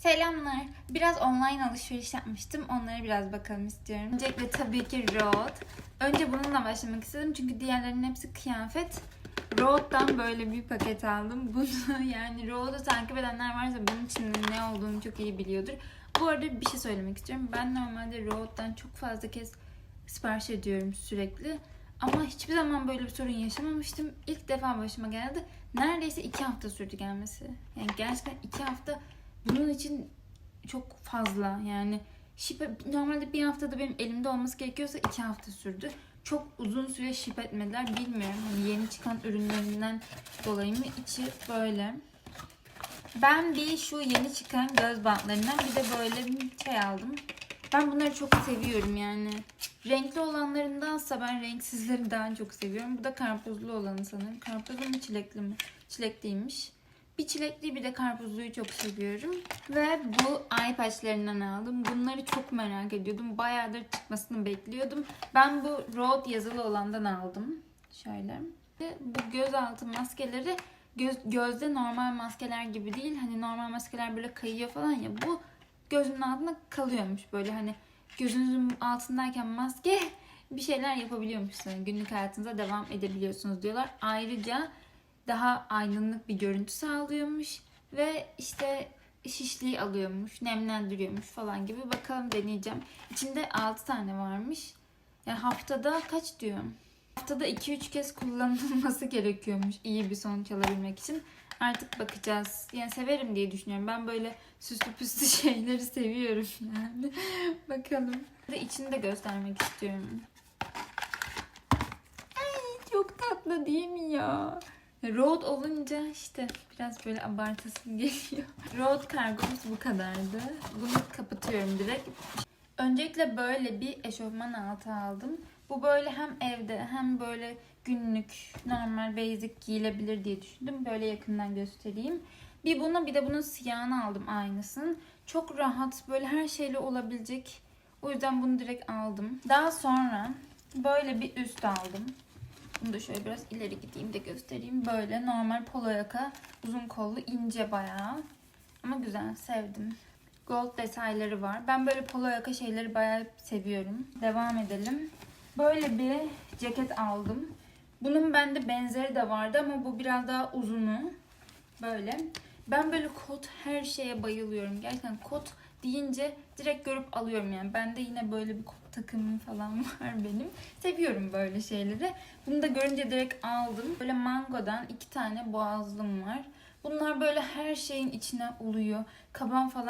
Selamlar. Biraz online alışveriş yapmıştım. Onlara biraz bakalım istiyorum. Öncelikle tabii ki Rode. Önce bununla başlamak istedim çünkü diğerlerinin hepsi kıyafet. Rode'dan böyle bir paket aldım. Bunu yani Rode'u takip edenler varsa bunun içinde ne olduğunu çok iyi biliyordur. Bu arada bir şey söylemek istiyorum. Ben normalde Rode'dan çok fazla kez sipariş ediyorum sürekli. Ama hiçbir zaman böyle bir sorun yaşamamıştım. İlk defa başıma geldi. Neredeyse iki hafta sürdü gelmesi. Yani gerçekten iki hafta bunun için çok fazla. Yani ship, normalde bir haftada benim elimde olması gerekiyorsa iki hafta sürdü. Çok uzun süre ship etmediler. Bilmiyorum. Hani yeni çıkan ürünlerinden dolayı mı? İçi böyle. Ben bir şu yeni çıkan göz bantlarından bir de böyle bir şey aldım. Ben bunları çok seviyorum yani. Renkli olanlarındansa ben renksizleri daha çok seviyorum. Bu da karpuzlu olanı sanırım. Karpuzlu mu çilekli mi? Çilekliymiş. Bir çilekli bir de karpuzluyu çok seviyorum. Ve bu eye patch'lerinden aldım. Bunları çok merak ediyordum. Bayağıdır çıkmasını bekliyordum. Ben bu Rode yazılı olandan aldım. Şöyle. Bu gözaltı maskeleri göz, gözde normal maskeler gibi değil. Hani normal maskeler böyle kayıyor falan ya. Bu gözümün altında kalıyormuş böyle hani gözünüzün altındayken maske bir şeyler yapabiliyormuşsunuz. Günlük hayatınıza devam edebiliyorsunuz diyorlar. Ayrıca daha aydınlık bir görüntü sağlıyormuş ve işte şişliği alıyormuş, nemlendiriyormuş falan gibi. Bakalım deneyeceğim. İçinde 6 tane varmış. Yani haftada kaç diyorum? Haftada 2-3 kez kullanılması gerekiyormuş iyi bir sonuç alabilmek için. Artık bakacağız. Yani severim diye düşünüyorum. Ben böyle süslü püslü şeyleri seviyorum yani. Bakalım. İçini de göstermek istiyorum. Ay çok tatlı değil mi ya? Road olunca işte biraz böyle abartasım geliyor. Road kargomuz bu kadardı. Bunu kapatıyorum direkt. Öncelikle böyle bir eşofman altı aldım. Bu böyle hem evde hem böyle günlük normal basic giyilebilir diye düşündüm. Böyle yakından göstereyim. Bir bunu bir de bunun siyahını aldım aynısını. Çok rahat böyle her şeyle olabilecek. O yüzden bunu direkt aldım. Daha sonra böyle bir üst aldım. Bunu da şöyle biraz ileri gideyim de göstereyim. Böyle normal polo yaka. Uzun kollu ince bayağı. Ama güzel sevdim. Gold detayları var. Ben böyle polo yaka şeyleri bayağı seviyorum. Devam edelim. Böyle bir ceket aldım. Bunun bende benzeri de vardı ama bu biraz daha uzunu. Böyle. Ben böyle kot her şeye bayılıyorum. Gerçekten kot deyince direkt görüp alıyorum yani. Bende yine böyle bir kot takımı falan var benim. Seviyorum böyle şeyleri. Bunu da görünce direkt aldım. Böyle mangodan iki tane boğazlım var. Bunlar böyle her şeyin içine oluyor. Kaban falan